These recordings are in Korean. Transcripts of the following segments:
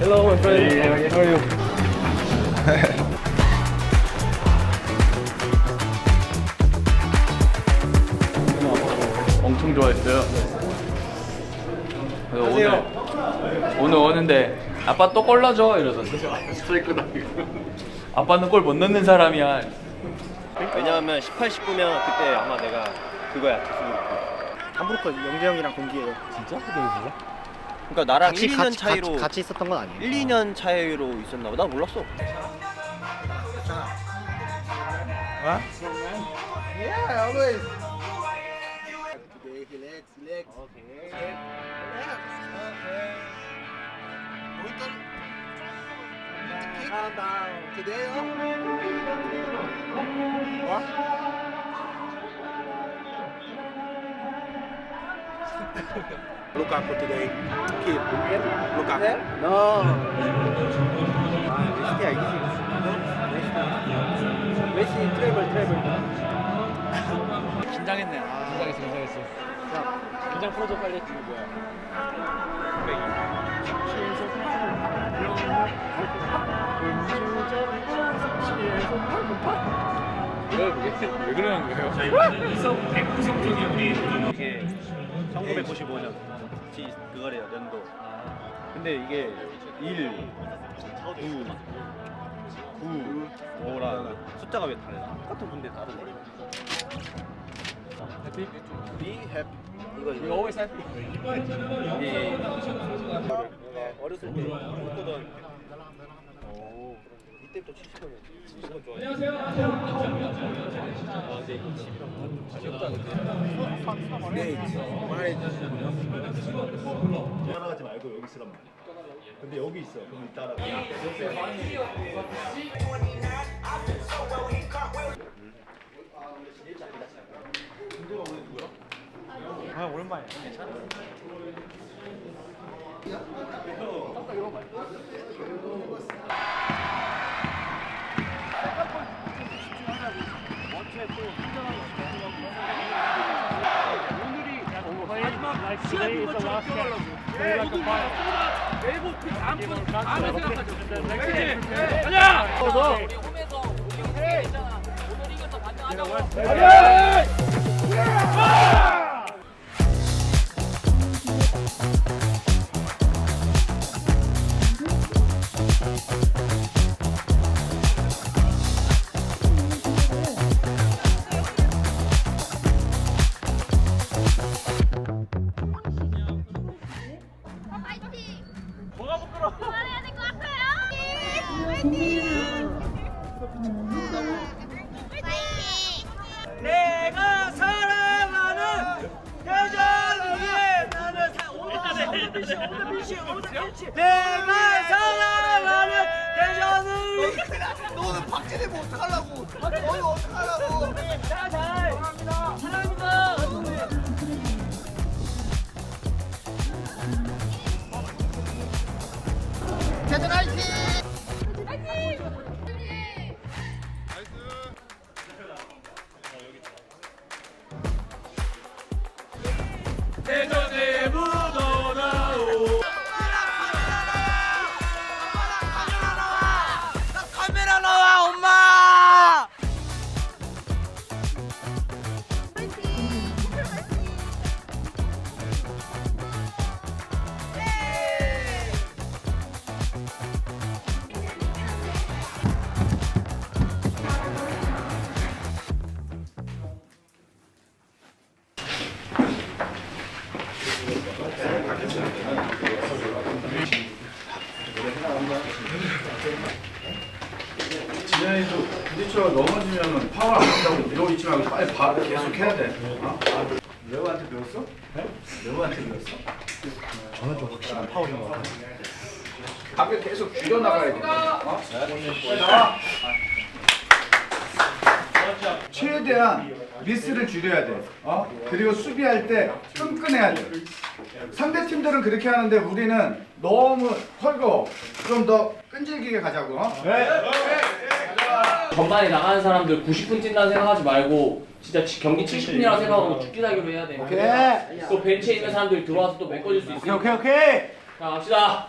Hello, my friend. How are you? 엄청 좋아했어요. 그래서 오늘 오늘 오는데 아빠 또골 넣어줘 이러서 스트라이크다. 아빠는 골 못 넣는 사람이야. 왜냐하면 18, 19면 그때 아마 내가 그거야 함부르크 영재 형이랑 동기예요. 진짜? 그게 뭐야? 그러니까 나랑 같이 1, 2년 같이, 차이로 같이, 같이 있었던 건 아니에요. 1, 2년 차이로 있었나 봐. 나 몰랐어. Lukaku today. Keep. Lukaku. No. 아, 메시야 이기지. 메시 트래블 트래블. 긴장했네. 아, 긴장했어, 긴장했어. 자, 긴장 풀어줘 빨리. 왜, 왜 그러는 거예요? 이게 1995년 지 그거래요 연도. 근데 이게 1, 9, 9, 5랑 숫자가 왜 달라? 똑같은 분데 다르네. Be happy. 이거 You always happy. 이게 어렸을 때 꿈꾸던 오 이때부터 70원이었지. 70원 좋아해. 아 가볍다 근데. Date. Marriage. 따라가지 말고 여기 있으란 말이야. 근데 여기 있어. 그럼 따라가. 아 오랜만 에. 파이팅! 지난해도 부딪혀 넘어지면 파울 안 한다고 이러고 있지 말고 빨리 바, 계속 해야 돼. 어? 레오한테 배웠어? 네? 레오한테 배웠어? 저는 좀 확실한 파울인 것 같아요. 가게 계속 줄여 나가야 돼. 어? 나와. 최대한 미스를 줄여야 돼. 어? 그리고 수비할 때 끈끈해야 돼. 상대 팀들은 그렇게 하는데 우리는 너무 헐고 좀 더 끈질기게 가자고. 어? 네. 전반에 나가는 사람들 90분 뛴다 생각하지 말고 진짜 경기 70분이라 생각하고 죽기 다기로 해야 돼. 오케이. 네. 또 벤치에 있는 사람들 들어와서 또 메꿔줄 수 있어. 오케이 오케이. 자, 갑시다.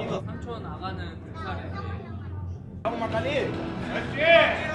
이거 삼촌 아가는 그 살에. 형 막걸리. 그렇지.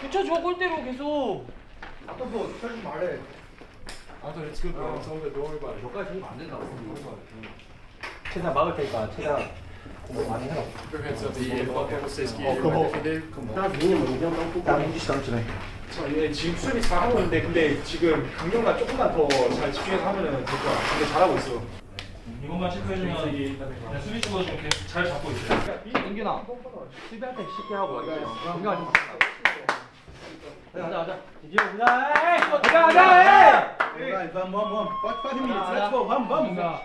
붙여줘 골대로 계속. 말해. 최대한 막을 테니까 최대한 공부 많이 해라. 예, 지금 수비 잘하고 있는데 근데 지금 강경과 조금만 더 잘 집중해서 하면은 될 거야. 근데 잘하고 있어. 이것만 체크해주면 그냥 수비 쪽으로 좀 이렇게 잘 잡고 있어요. 인균아 수비할 때 쉽게 하고 공격하지 마 가자 가자 이제 보자 가자 가자 Vamos, vamos, pode, pode, Militz, let's go, vamos, vamos. 화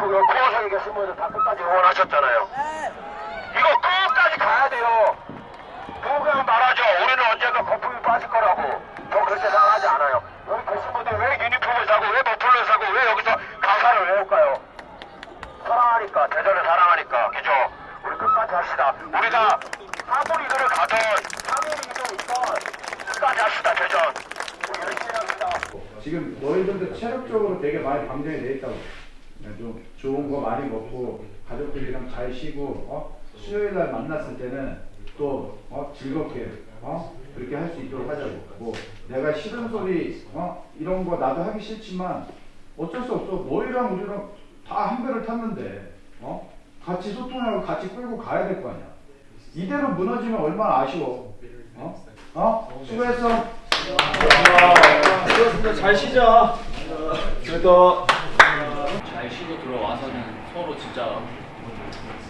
여기 구호석에 계신 분들 다 끝까지 응원하셨잖아요. 이거 끝까지 가야 돼요. 포기하면 말하죠. 우리는 언젠가 거품이 빠질 거라고. 저 그렇게 생각하지 않아요. 여기 계신 분들 왜 유니폼을 사고 왜 머플러를 사고 왜 여기서 가사를 외울까요? 사랑하니까 대전을 사랑하니까 그죠? 우리 끝까지 합시다. 우리가 하부 리그를 가든 상위 리그를 있던 끝까지 합시다 대전. 우리 열심히 합시다. 지금 너희들도 체력적으로 되게 많이 방전이 돼 있다고. 좀 좋은 거 많이 먹고 가족들이랑 잘 쉬고 어? 수요일 날 만났을 때는 또 어? 즐겁게 어? 그렇게 할 수 있도록 하자고. 뭐 내가 싫은 소리 어? 이런 거 나도 하기 싫지만 어쩔 수 없어. 너희랑 우리랑 다 한 배를 탔는데 어? 같이 소통하고 같이 끌고 가야 될 거 아니야. 이대로 무너지면 얼마나 아쉬워. 어? 어? 수고했어. 잘 쉬자. 그래도 잘 쉬고 들어와서는 서로 진짜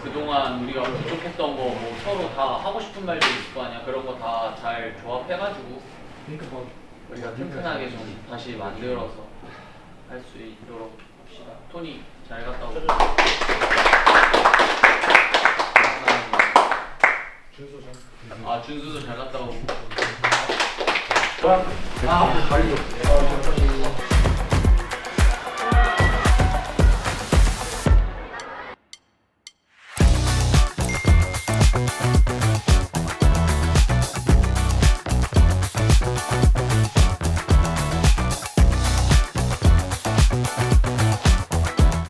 그동안 우리가 부족했던 거 뭐 서로 다 하고 싶은 말도 있을 거 아니야 그런 거 다 잘 조합해가지고 우리가 튼튼하게 좀 다시 만들어서 할 수 있도록 합시다 토니 잘 갔다 오고 아 준수도 잘 갔다 오고 아, 다리 좀.